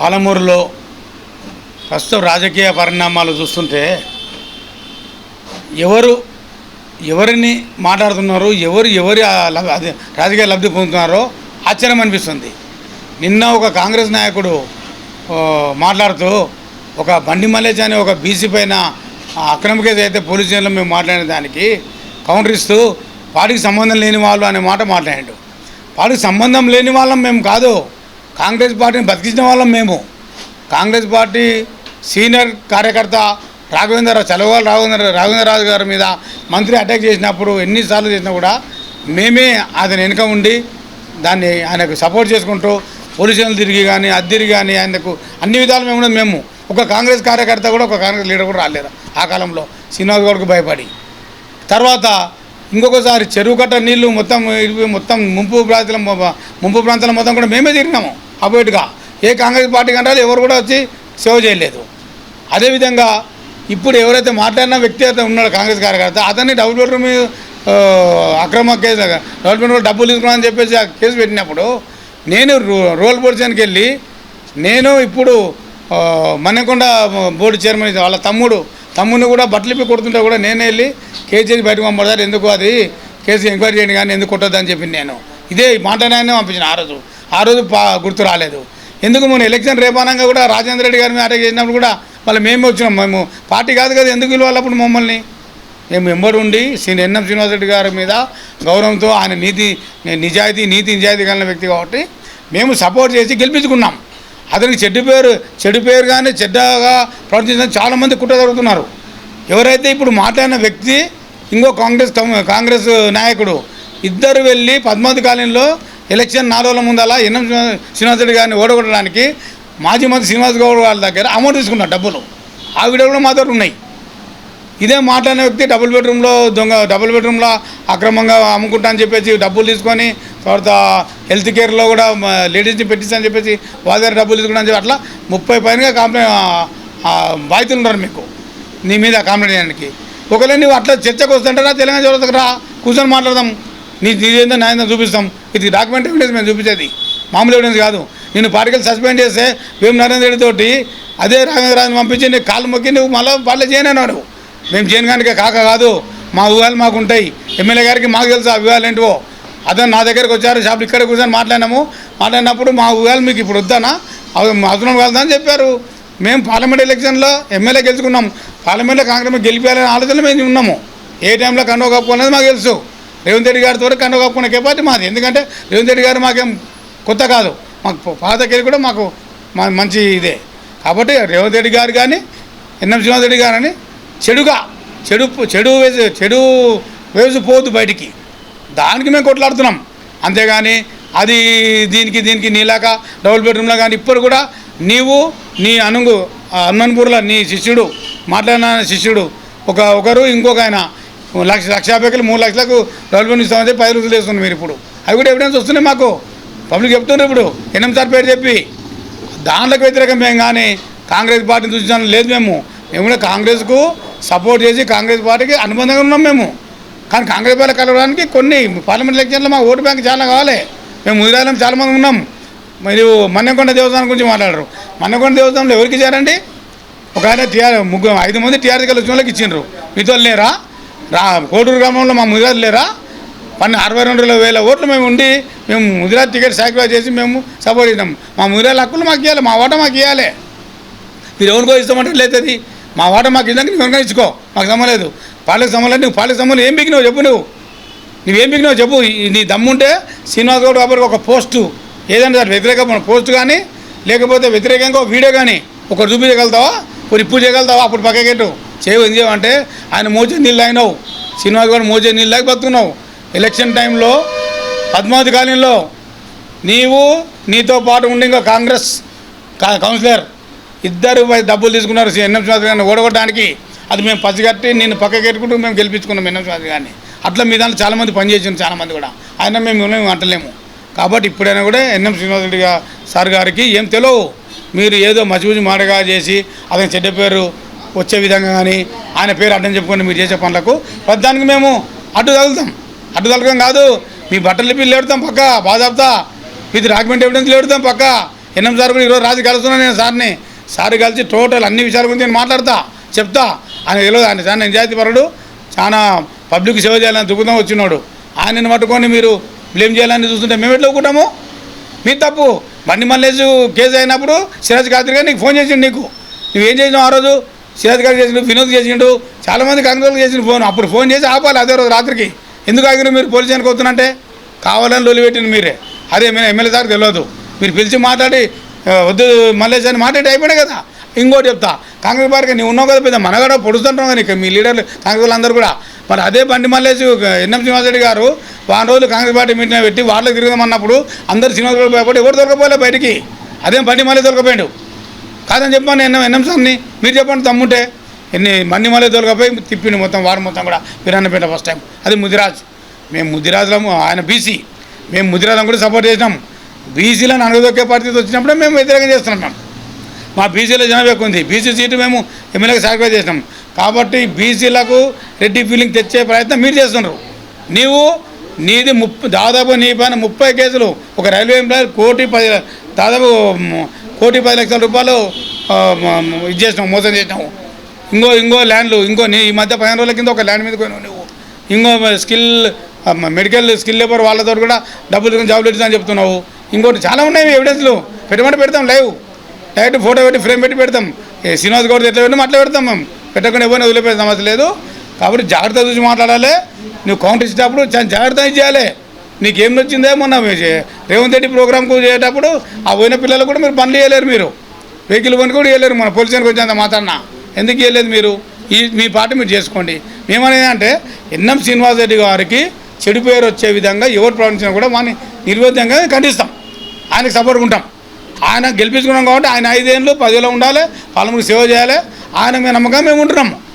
పాలమూరులో ప్రస్తుతం రాజకీయ పరిణామాలు చూస్తుంటే ఎవరు ఎవరిని మాట్లాడుతున్నారో ఎవరు ఎవరి అదే రాజకీయ లబ్ధి పొందుతున్నారో ఆశ్చర్యం అనిపిస్తుంది. నిన్న ఒక కాంగ్రెస్ నాయకుడు మాట్లాడుతూ ఒక బండి మల్లేజ్ అనే ఒక బీసీ పైన అక్రమ కేసు అయితే పోలీస్ జైల్లో మేము మాట్లాడిన దానికి కౌంటర్ ఇస్తూ పార్టీకి సంబంధం లేని వాళ్ళు అనే మాట మాట్లాడాడు. పార్టీకి సంబంధం లేని వాళ్ళం మేము కాదు. కాంగ్రెస్ పార్టీని బతికించిన వాళ్ళం మేము. కాంగ్రెస్ పార్టీ సీనియర్ కార్యకర్త రాఘవేంద్రరావు చలవాల రాఘవేంద్ర రాఘవేంద్రరాజు గారి మీద మంత్రి అటాక్ చేసినప్పుడు ఎన్నిసార్లు చేసినా కూడా మేమే అతని వెనుక ఉండి దాన్ని ఆయనకు సపోర్ట్ చేసుకుంటూ పోలీసులు తిరిగి కానీ అద్దెరి కానీ ఆయనకు అన్ని విధాలు మేము మేము. ఒక కాంగ్రెస్ కార్యకర్త కూడా ఒక కాంగ్రెస్ లీడర్ కూడా రాలేదు ఆ కాలంలో. శ్రీనివాస్ గౌడ్కు భయపడి. తర్వాత ఇంకొకసారి చెరువు కట్ట నీళ్ళు మొత్తం మొత్తం ముంపు ప్రాంతాల ముంపు ప్రాంతాల మొత్తం కూడా మేమే తిరిగినాము. అపోయిట్గా ఏ కాంగ్రెస్ పార్టీ కంటే ఎవరు కూడా వచ్చి సేవ చేయలేదు. అదేవిధంగా ఇప్పుడు ఎవరైతే మాట్లాడిన వ్యక్తి అయితే ఉన్నాడు కాంగ్రెస్ కార్యకర్త అతన్ని డబుల్ బెడ్రూమ్ అక్రమ కేసు డబుల్ బెడ్రూమ్ డబ్బులు తీసుకున్నా అని చెప్పేసి ఆ కేసు పెట్టినప్పుడు నేను రో- రోల్ పొజిషన్కి వెళ్ళి నేను ఇప్పుడు ఆ, మన్నెకొండ బోర్డు చైర్మన్ వాళ్ళ తమ్ముడు తమ్ముడిని కూడా బట్టలు కొడుతుంటే కూడా నేనే వెళ్ళి కేసు చేసి బయటకు పంపడతారు ఎందుకు అది? కేసు ఎంక్వైరీ చేయండి కానీ ఎందుకు కొట్టద్దని చెప్పింది నేను. ఇదే మాట్లాడానే పంపించిన ఆ రోజు. ఆ రోజు పా గుర్తు రాలేదు. ఎందుకు మొన్న ఎలక్షన్ రేపానంగా కూడా రాజేంద్ర రెడ్డి గారి అటాక్ చేసినప్పుడు కూడా మళ్ళీ మేమే వచ్చినాం. మేము పార్టీ కాదు కదా ఎందుకు పిలవాలి అప్పుడు మమ్మల్ని? మేము ఎంబడి ఉండి శ్రీ ఎన్ఎం శ్రీనివాసరెడ్డి గారి మీద గౌరవంతో ఆయన నీతి నిజాయితీ నీతి నిజాయితీ కలిగిన వ్యక్తి కాబట్టి మేము సపోర్ట్ చేసి గెలిపించుకున్నాం. అతనికి చెడ్డు పేరు చెడు పేరు కానీ చెడ్డగా ప్రవర్తించిన చాలామంది కుట్ర జరుగుతున్నారు. ఎవరైతే ఇప్పుడు మాట్లాడిన వ్యక్తి ఇంకో కాంగ్రెస్ కాంగ్రెస్ నాయకుడు ఇద్దరు వెళ్ళి పద్మావతి కాలనీలో ఎలక్షన్ నాలుగు రోజుల ముందల ఎన్ఎం శ్రీనివాస్ రెడ్డి గారిని ఓడగొట్టడానికి మాజీ మంత్రి శ్రీనివాస్ గౌడ్ వాళ్ళ దగ్గర అమౌంట్ తీసుకున్నారు డబ్బులు. ఆ వీడియో కూడా మా దగ్గర ఉన్నాయి. ఇదే మాట్లాడిన వ్యక్తి డబుల్ బెడ్రూమ్లో దొంగ డబుల్ బెడ్రూమ్లో అక్రమంగా అమ్ముకుంటా అని చెప్పేసి డబ్బులు తీసుకొని తర్వాత హెల్త్ కేర్లో కూడా లేడీస్ని పెట్టిస్తా అని చెప్పేసి వాళ్ళ దగ్గర డబ్బులు తీసుకున్నా అని చెప్పి అట్లా ముప్పై పైనగా కంప్లైంట్ బాధితులు ఉన్నారు మీకు. నీ మీద కంప్లైంట్ చేయడానికి. ఒకవేళ నువ్వు అట్లా చర్చకు వస్తుంటారా తెలంగాణ చదువుతాకు రా కూర్చొని మాట్లాడదాం. నీ నీదేందో నాయన చూపిస్తాం. ఇది డాక్యుమెంట్ ఎవిడెన్స్ మేము చూపించేది. మామూలు ఎవిడెన్స్ కాదు. నేను పార్టికల్ సస్పెండ్ చేస్తే మేము నరేంద్ర రెడ్డి తోటి అదే రాఘవేంద్రరాజుని పంపించి నీ కాళ్ళు మొక్కి నువ్వు మళ్ళీ వాళ్ళే చేయనన్నాడు మేము చేయడానికి కాక కాదు. మా ఊహాలు మాకు ఉంటాయి. ఎమ్మెల్యే గారికి మాకు తెలుసు ఆ ఊహాలు ఏంటివో. అతను నా దగ్గరకు వచ్చారు. షాప్ ఇక్కడ కూర్చొని మాట్లాడినాము. మాట్లాడినప్పుడు మా ఊహాలు మీకు ఇప్పుడు వద్దానా? అవి అవసరం అని చెప్పారు. మేము పార్లమెంట్ ఎలక్షన్లో ఎమ్మెల్యే గెలుచుకున్నాం. పార్లమెంట్లో కాంగ్రెస్ గెలిపేయాలనే ఆలోచనలో మేము ఉన్నాము. ఏ టైంలో కండవ అనేది మాకు తెలుసు. రేవంత్ రెడ్డి గారితో కండవ కప్పుకునే కెపాసిటీ మాది. ఎందుకంటే రేవంత్ రెడ్డి గారు మాకేం కొత్త కాదు. మాకు పాతకెళ్ళి కూడా మాకు మా మంచి ఇదే. కాబట్టి రేవంత్ రెడ్డి గారు కానీ ఎన్ఎం శ్రీనివాస్ రెడ్డి గారు అని చెడుగా చెడు చెడు వేసి చెడు వేసి పోదు బయటికి. దానికి మేము కొట్లాడుతున్నాం. అంతేగాని అది దీనికి దీనికి నీలాక డబుల్ బెడ్రూమ్లో కానీ ఇప్పుడు కూడా నీవు నీ అనుగు ఆ నీ శిష్యుడు మాట్లాడిన శిష్యుడు ఒక ఒకరు ఇంకొక ఆయన లక్ష లక్ష యాభైకి మూడు లక్షలకు డబుల్ ఇస్తామని చెప్పి పది రోజులు వేస్తున్నారు మీరు ఇప్పుడు. అవి కూడా ఎవిడెన్స్ వస్తున్నాయి మాకు. పబ్లిక్ చెప్తున్నారు ఇప్పుడు. ఎనిమిది పేరు చెప్పి. దాంట్లోకి వ్యతిరేకం మేము కానీ కాంగ్రెస్ పార్టీని చూసాను లేదు మేము. మేము కూడా కాంగ్రెస్కు సపోర్ట్ చేసి కాంగ్రెస్ పార్టీకి అనుబంధంగా ఉన్నాం మేము. కానీ కాంగ్రెస్ పార్టీ కలవడానికి కొన్ని పార్లమెంట్ ఎలక్షన్లో మా ఓటు బ్యాంక్ చాలా కావాలి. మేము ముదిరాలం చాలామంది ఉన్నాం. మరియు మన్నెకొండ దేవస్థానం గురించి మాట్లాడరు. మన్నెకొండ దేవస్థానంలో ఎవరికి ఇచ్చారండి ఒక ఆయన టీఆర్ ముగ్గురు ఐదు మంది టీఆర్ఎస్ వచ్చిన వాళ్ళకి ఇచ్చిండ్రు. మీతో లేరా? రా కోటూరు గ్రామంలో మా ముదిరాజు లేరా? పన్ను అరవై రెండు వేల ఓట్లు మేము ఉండి మేము ముదిరాజ్ టికెట్ సాక్రిఫైస్ చేసి మేము సపోర్ట్ చేసినాం. మా ముదిరాజు హక్కులు మాకు ఇవ్వాలి మా ఓట మాకు ఇవ్వాలి మీరు ఎవరికో ఇస్తామంటే లేదది. మా వాట మాకు ఇద్దాక నువ్వు ఎవరికైనా ఇచ్చుకో మాకు సమ్మలేదు పాలక సమ్మలేదు నువ్వు పాలక సమ్మలు ఏం బిగినావు చెప్పు నువ్వు. నువ్వేం బిగినావు చెప్పు. నీ దమ్ముంటే శ్రీనివాస్ గౌడ్ కాబట్టి ఒక పోస్టు ఏదంటే సార్ వ్యతిరేకమైన పోస్ట్ కానీ లేకపోతే వ్యతిరేకంగా ఒక వీడియో కానీ ఒకటి చూపించగలుగుతావా? ఒక ఇప్పుడు చేయగలుగుతావా? అప్పుడు పక్కకెట్టు. చేయవు ఏం ఆయన మోచే నీళ్ళు అయినావు శ్రీనివాస్ కూడా మోచే నీళ్ళు లాగి బతుకున్నావు. ఎలక్షన్ టైంలో పద్మావతి కాలనీలో నీవు నీతో పాటు ఉండి ఇంకా కాంగ్రెస్ కౌన్సిలర్ ఇద్దరు పోయి డబ్బులు తీసుకున్నారు ఎన్ఎం శ్రీనివాస్ గారిని ఓడగొట్టడానికి. అది మేము పసిగట్టి నేను పక్కకి పెట్టుకుంటూ మేము గెలిపించుకున్నాం ఎన్ఎం శ్రీనివాస్ గారిని. అట్లా మీ దాంట్లో చాలామంది పనిచేసింది చాలామంది కూడా. ఆయన మేము అంటలేము. కాబట్టి ఇప్పుడైనా కూడా ఎన్ఎం శ్రీనివాస్ రెడ్డి సార్ గారికి ఏం తెలియవు మీరు ఏదో మసిబుజి మాటగా చేసి అతని చెడ్డ పేరు వచ్చే విధంగా కానీ ఆయన పేరు అడ్డం చెప్పుకొని మీరు చేసే పనులకు ప్రతిదానికి మేము అడ్డు తగులుతాం. అడ్డు తగలకం కాదు. మీ బట్టలు ఇప్పి లేడుతాం పక్క బాధాపుతా మీది డాక్యుమెంట్ ఎవిడెన్స్ లేడుతాం పక్క. ఎన్ఎం సార్ కూడా ఈరోజు రాజు కలుస్తున్నాను నేను సార్ని. సార్ కలిసి టోటల్ అన్ని విషయాల గురించి నేను మాట్లాడతా చెప్తా. ఆయన తెలియదు ఆయన చాలా నిజాయితీ పరుడు చాలా పబ్లిక్ సేవ చేయాలని దుఃఖం వచ్చినాడు. ఆయనని పట్టుకొని మీరు బ్లేమ్ చేయాలని చూస్తుంటే మేము ఎట్లా ఒప్పుకుంటాము? మీ తప్పు. బండి మల్లేజు కేసు అయినప్పుడు సిరాజ్ ఖాద్రి నీకు ఫోన్ చేసిండు నీకు. నువ్వేం చేసినావు ఆ రోజు? సిరాజ్ గారు చేసిండు వినోద్ చేసిండు చాలామంది కాంగ్రెస్ చేసిన ఫోన్. అప్పుడు ఫోన్ చేసి ఆపాలి అదే రోజు రాత్రికి. ఎందుకు ఆగిన మీరు పోలీస్ స్టేషన్కి వస్తున్నంటే? కావాలని లొలి పెట్టింది మీరే. అదే మేము ఎమ్మెల్యే సార్ తెలియదు మీరు పిలిచి మాట్లాడి వద్దు మల్లేష్ అని మాట్లాడి అయిపోయినా కదా. ఇంకోటి చెప్తా కాంగ్రెస్ పార్టీ నీవు ఉన్నావు కదా పెద్ద మనగడ పొడుస్తుంటాం కానీ మీ లీడర్లు కాంగ్రెస్ వాళ్ళందరూ కూడా. మరి అదే బండి మల్లేష్ ఎన్ఎం శ్రీనివాసరెడ్డి గారు వారం రోజులు కాంగ్రెస్ పార్టీ మీటింగ్ పెట్టి వాళ్ళకి తిరుగుదామన్నప్పుడు అందరు శ్రీనివాసరెడ్డి భయపడి ఎవరు దొరకపోలే బయటికి. అదే బండి మళ్ళీ దొరకపోయాడు. కాదని చెప్పాను ఎన్నం ఎన్నం సార్ని? మీరు చెప్పండి తమ్ముంటే. ఎన్ని మన్ని మళ్ళీ దొరకపోయి తిప్పిండు మొత్తం వారం మొత్తం కూడా వీరన్నపేట ఫస్ట్ టైం అది ముదిరాజ్. మేము ముదిరాజులము ఆయన బీసీ. మేము ముదిరాజం కూడా సపోర్ట్ చేసినాం. బీసీలను అనగదొక్కే పరిస్థితి వచ్చినప్పుడే మేము వ్యతిరేకం చేస్తున్నాం మేము. మా బీసీలో జనం ఎక్కువ ఉంది. బీసీ సీటు మేము ఎమ్మెల్యేకి సాక్రిఫైస్ చేసినాం. కాబట్టి బీసీలకు రెడ్డి ఫీలింగ్ తెచ్చే ప్రయత్నం మీరు చేస్తున్నారు. నీవు నీది ముప్పై దాదాపు నీ పైన ముప్పై కేసులు. ఒక రైల్వే ఎంప్లాయీ కోటి పది దాదాపు కోటి పది లక్షల రూపాయలు ఇది చేసినావు మోసం చేసినావు ఇంకో ఇంకో ల్యాండ్లు ఇంకో నీ ఈ మధ్య పదిహేను రోజుల కింద ఒక ల్యాండ్ మీద పోయినావు నువ్వు. ఇంకో స్కిల్ మెడికల్ స్కిల్ లేబర్ వాళ్ళతో కూడా డబ్బులు జాబులు ఇస్తా అని చెప్తున్నావు. ఇంకోటి చాలా ఉన్నాయి ఎవిడెన్స్లు పెట్టమంటే పెడతాం లైవ్. డైరెక్ట్ ఫోటో పెట్టి ఫ్రేమ్ పెట్టి పెడతాం. శ్రీనివాస్ గౌడ్ ఎట్లా పెట్టాం అట్లా పెడతాం మేము. పెట్టకుండా ఎవరిని వదిలిపెడతాం అసలు లేదు. కాబట్టి జాగ్రత్త చూసి మాట్లాడాలి. నువ్వు కౌంటర్ ఇచ్చేటప్పుడు చాలా జాగ్రత్త చేయాలి. నీకేం నచ్చిందే మొన్న మీ రేవంత్ రెడ్డి ప్రోగ్రామ్కు చేసేటప్పుడు ఆ పోయిన పిల్లలు కూడా మీరు పనులు చేయలేరు మీరు. వెహికల్ పని కూడా చేయలేరు మన పోలీస్ స్టేషన్కి వచ్చేంత మాట్లాడినా ఎందుకు చేయలేదు మీరు? ఈ మీ పాట మీరు చేసుకోండి. మేమనేది అంటే ఎన్ఎం శ్రీనివాస్ రెడ్డి గారికి చెడు పేరు వచ్చే విధంగా ఎవరు ప్రవర్తించినా కూడా వాడిని నిర్వేదంగా ఖండిస్తాం. ఆయనకు సపోర్ట్ ఉంటాం. ఆయన గెలిపించుకున్నాం కాబట్టి ఆయన ఐదేళ్ళు పదివేలు ఉండాలి పాలముకు సేవ చేయాలి. ఆయన మీ నమ్మకం మేము ఉంటున్నాము.